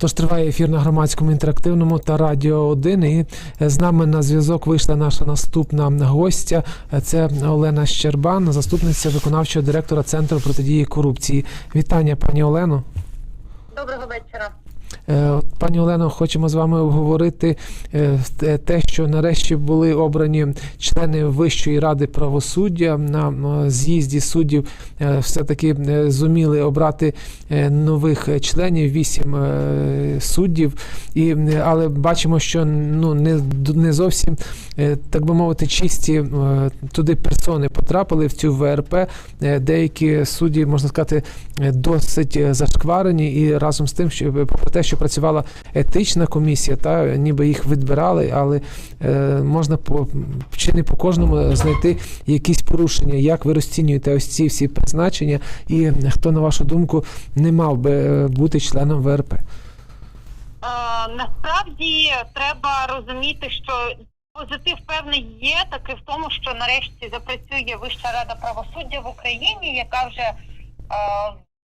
Тож триває ефір на громадському інтерактивному та радіо 1. І з нами на зв'язок вийшла наша наступна гостя. Це Олена Щербан, заступниця виконавчого директора Центру протидії корупції. Вітання, пані Олено. Доброго вечора. Е, Пані Олено, хочемо з вами обговорити е, те- що нарешті були обрані члени Вищої ради правосуддя на з'їзді суддів. е, Все-таки зуміли обрати нових членів, вісім суддів. І, але бачимо, що ну не, не зовсім так би мовити, чисті туди персони потрапили в цю ВРП. Деякі судді, можна сказати, досить зашкварені, і разом з тим, що попри те, що працювала етична комісія, та ніби їх відбирали, але е, можна по чи не по кожному знайти якісь порушення. Як ви розцінюєте ось ці всі призначення, і хто на вашу думку не мав би е, бути членом ВРП? Е, насправді треба розуміти, що позитив певний є, таки в тому, що нарешті запрацює Вища рада правосуддя в Україні, яка вже е,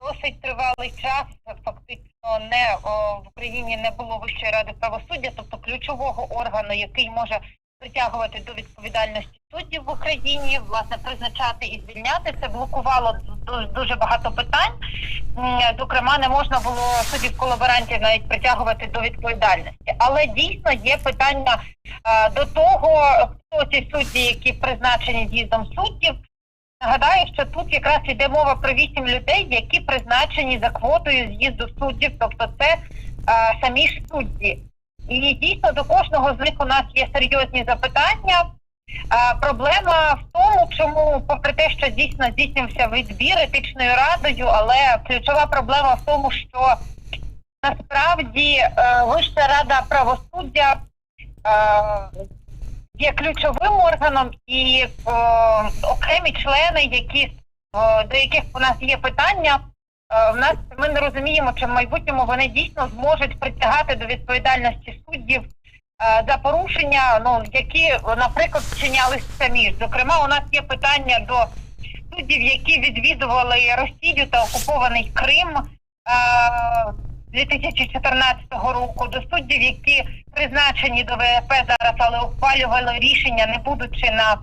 досить тривалий час фактично не в Україні не було Вищої ради правосуддя, тобто ключового органу, який може притягувати до відповідальності суддів в Україні, власне, призначати і звільняти. Це блокувало дуже багато питань. Зокрема, не можна було суддів колаборантів навіть притягувати до відповідальності. Але дійсно є питання до того, хто ці судді, які призначені з'їздом суддів. Нагадаю, що тут якраз йде мова про вісім людей, які призначені за квотою з'їзду суддів, тобто це е, самі ж судді. І дійсно до кожного з них у нас є серйозні запитання. А, проблема в тому, чому, попри те, що дійсно здійснився відбір етичною радою, але ключова проблема в тому, що насправді е, Вища рада правосуддя е, є ключовим органом, і е, окремі члени, які е, до яких у нас є питання. е, В нас ми не розуміємо, чи в майбутньому вони дійсно зможуть притягати до відповідальності суддів е, за порушення, ну які, наприклад, вчинялись самі. Зокрема, у нас є питання до суддів, які відвідували Росію та окупований Крим е, 2014 року, до суддів, які призначені до ВФП зараз, але ухвалювали рішення, не будучи на е,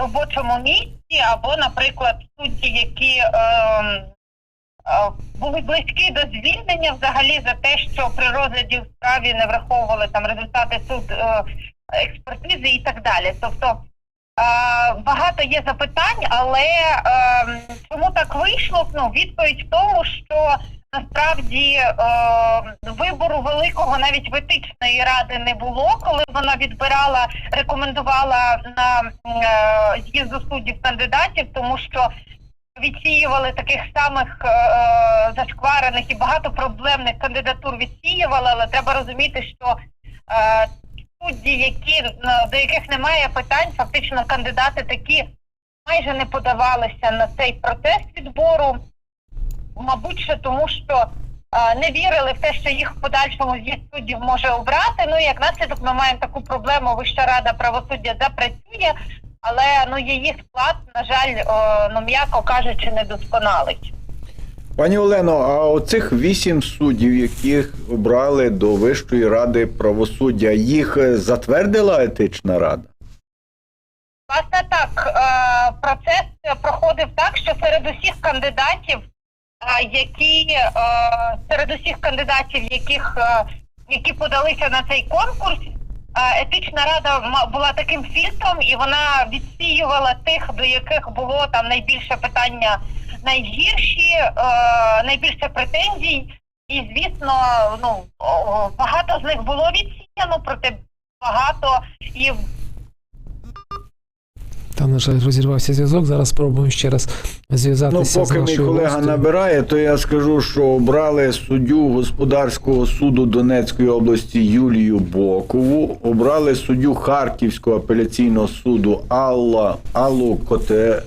робочому місці, або, наприклад, судді, які е, е, були близькі до звільнення взагалі за те, що при розгляді в справі не враховували там результати суд е, експертизи і так далі. Тобто е, багато є запитань, але е, чому так вийшло? Ну, відповідь в тому, що насправді е, вибору великого навіть в етичної ради не було, коли вона відбирала, рекомендувала на е, з'їзду суддів кандидатів, тому що відсіювали таких самих е, зашкварених і багато проблемних кандидатур відсіювали, але треба розуміти, що судді, які до яких немає питань, фактично кандидати такі майже не подавалися на цей процес відбору. Мабуть, що тому, що не вірили в те, що їх в подальшому з'їзд суддів може обрати. Ну і як наслідок, ми маємо таку проблему. Вища рада правосуддя запрацює, але ну її склад, на жаль, ну м'яко кажучи, недосконалий. Пані Олено, а оцих вісім суддів, яких обрали до Вищої ради правосуддя, їх е, затвердила етична рада? Власне так, е, процес проходив так, що серед усіх кандидатів, які серед усіх кандидатів, яких які подалися на цей конкурс, етична рада була таким фільтром, і вона відсіювала тих, до яких було там найбільше питання найгірші, найбільше претензій. І звісно, ну багато з них було відсіяно, проте багато і Там, на жаль, розірвався зв'язок. Зараз спробуємо ще раз Ну, зв'язатися поки з мій колега гостю. набирає, то я скажу, що обрали суддю господарського суду Донецької області Юлію Бокову, обрали суддю Харківського апеляційного суду Алла Аллу Котелевець.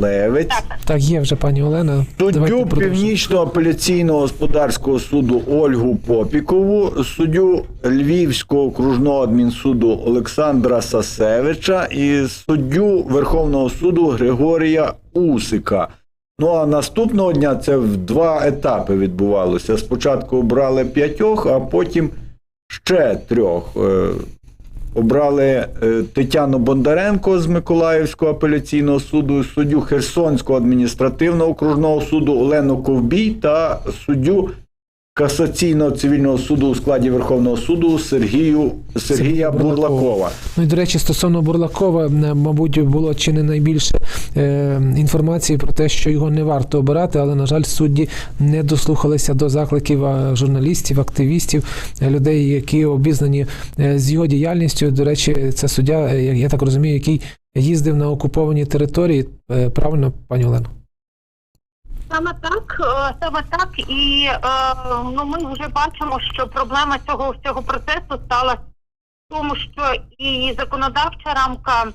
Так. Так, є вже пані Олена. Суддю. Північного апеляційного господарського суду Ольгу Попікову, суддю Львівського окружного адмінсуду Олександра Сасевича і суддю Верховного суду Григорія Усика. Ну а наступного дня це в два етапи відбувалося. Спочатку обрали п'ятьох, а потім ще трьох. Обрали е, Тетяну Бондаренко з Миколаївського апеляційного суду, суддю Херсонського адміністративного окружного суду Олену Ковбій та суддю касаційного цивільного суду у складі Верховного суду Сергію Сергія Бурлакова. Бурлакова. Ну і до речі, стосовно Бурлакова, мабуть, було чи не найбільше е, інформації про те, що його не варто обирати, але на жаль, судді не дослухалися до закликів журналістів, активістів, людей, які обізнані е, з його діяльністю. До речі, це суддя, е, я так розумію, який їздив на окуповані території. Е, Правильно, пані Олено? Саме так, е, саме так, і е, ну ми вже бачимо, що проблема цього всього процесу стала в тому, що і законодавча рамка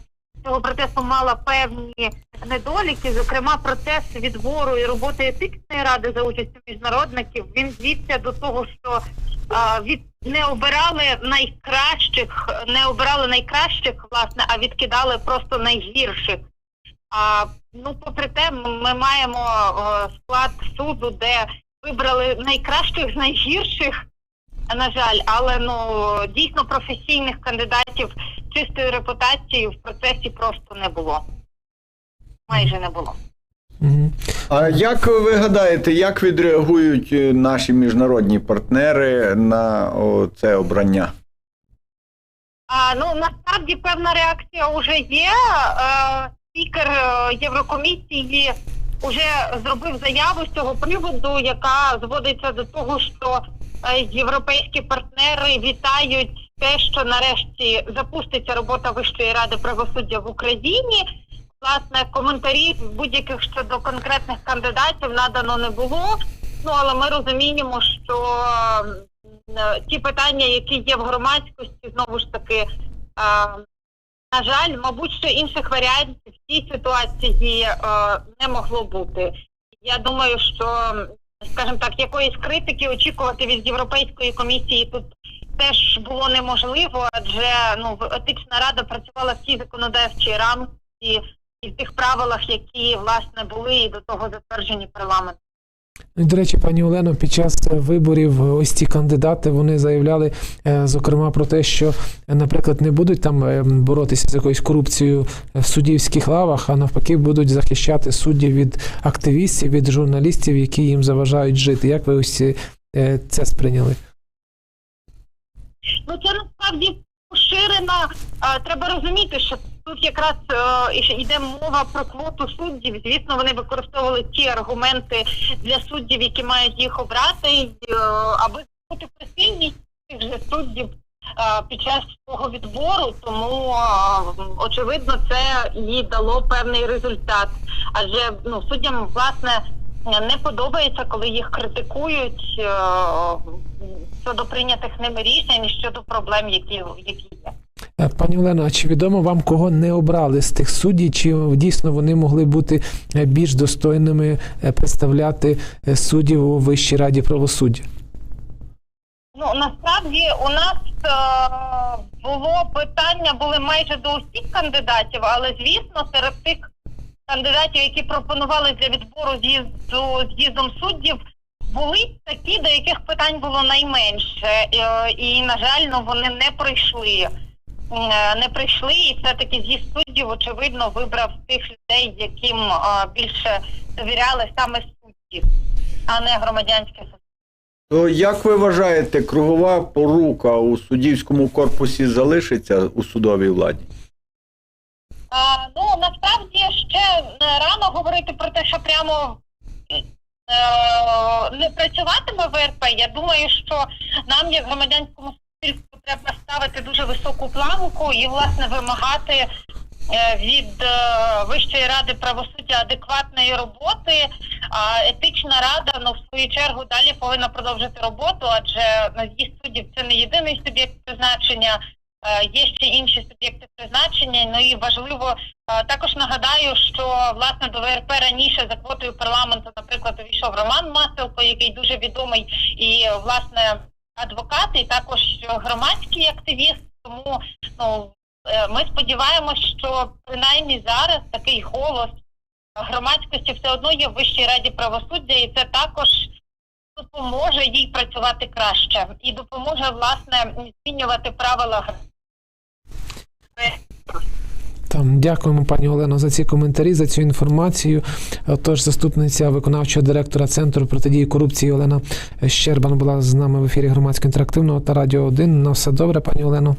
цього процесу мала певні недоліки. Зокрема, процес відбору і роботи етичної ради за участю міжнародників він звівся до того, що е, від не обирали найкращих, не обирали найкращих, власне, а відкидали просто найгірших. А ну, попри те, ми маємо е, склад суду, де вибрали найкращих з найгірших, на жаль, але ну дійсно професійних кандидатів з чистою репутацією в процесі просто не було. Майже не було. А як ви гадаєте, як відреагують е, наші міжнародні партнери на о, це обрання? А, ну насправді певна реакція вже є. Е, спікер е, Єврокомісії вже зробив заяву з цього приводу, яка зводиться до того, що е, європейські партнери вітають те, що нарешті запуститься робота Вищої ради правосуддя в Україні. Власне, коментарів будь-яких щодо конкретних кандидатів надано не було. Ну але ми розуміємо, що е, ті питання, які є в громадськості, знову ж таки, на жаль, мабуть, що інших варіантів цій ситуації е, не могло бути. Я думаю, що, скажімо так, якоїсь критики очікувати від Європейської комісії тут теж було неможливо, адже ну етична рада працювала в цій законодавчій рамці і в тих правилах, які власне були і до того затверджені парламентом. Ну, До речі, пані Олено, під час е, виборів ось ці кандидати вони заявляли, е, зокрема, про те, що, е, наприклад, не будуть там е, боротися з якоюсь корупцією в суддівських лавах, а навпаки, будуть захищати суддів від активістів, від журналістів, які їм заважають жити. Як ви ось е, це сприйняли? Ну це насправді поширена. Треба розуміти, що тут якраз е, йде мова про квоту суддів. Звісно, вони використовували ті аргументи для суддів, які мають їх обрати, е, аби бути прихильність цих же суддів. е, Під час свого відбору, тому очевидно це їй дало певний результат. Адже ну суддям власне не подобається, коли їх критикують щодо прийнятих ними рішень і щодо проблем, які, які є. Пані Олено, а чи відомо вам, кого не обрали з тих суддів? Чи дійсно вони могли бути е, більш достойними е, представляти е, суддів у Вищій раді правосуддя? Ну насправді у нас е, було питання, були майже до усіх кандидатів, але звісно, серед тих кандидатів, які пропонували для відбору з'їзду з'їздом суддів, були такі, до яких питань було найменше, Е, і на жаль, ну вони не прийшли. Е, Не прийшли, і все-таки з'їзд суддів, очевидно, вибрав тих людей, яким е, більше довіряли саме судді, а не громадянське суспільство. То як ви вважаєте, кругова порука у суддівському корпусі залишиться у судовій владі? А, ну насправді ще рано говорити про те, що прямо не працюватиме ВРП. Я думаю, що нам, як громадянському суспільству, треба ставити дуже високу планку і власне вимагати е, від е, Вищої ради правосуддя адекватної роботи. А етична рада, ну в свою чергу, далі повинна продовжити роботу, адже на з'їзд суддів це не єдиний суб'єкт призначення. Е, Є ще інші суб'єкти призначення. Ну і важливо е, також нагадаю, що власне до ВРП раніше за квотою парламенту, наприклад, увійшов Роман Маселко, який дуже відомий, і власне адвокат, і також громадський активіст. Тому ну е, ми сподіваємось, що принаймні зараз такий голос громадськості все одно є в Вищій раді правосуддя, і це також допоможе їй працювати краще і допоможе власне змінювати правила гри. Там дякуємо, пані Олено, за ці коментарі, за цю інформацію. Тож, заступниця виконавчого директора центру протидії корупції Олена Щербан була з нами в ефірі громадсько інтерактивного та радіо 1. На все добре, пані Олено.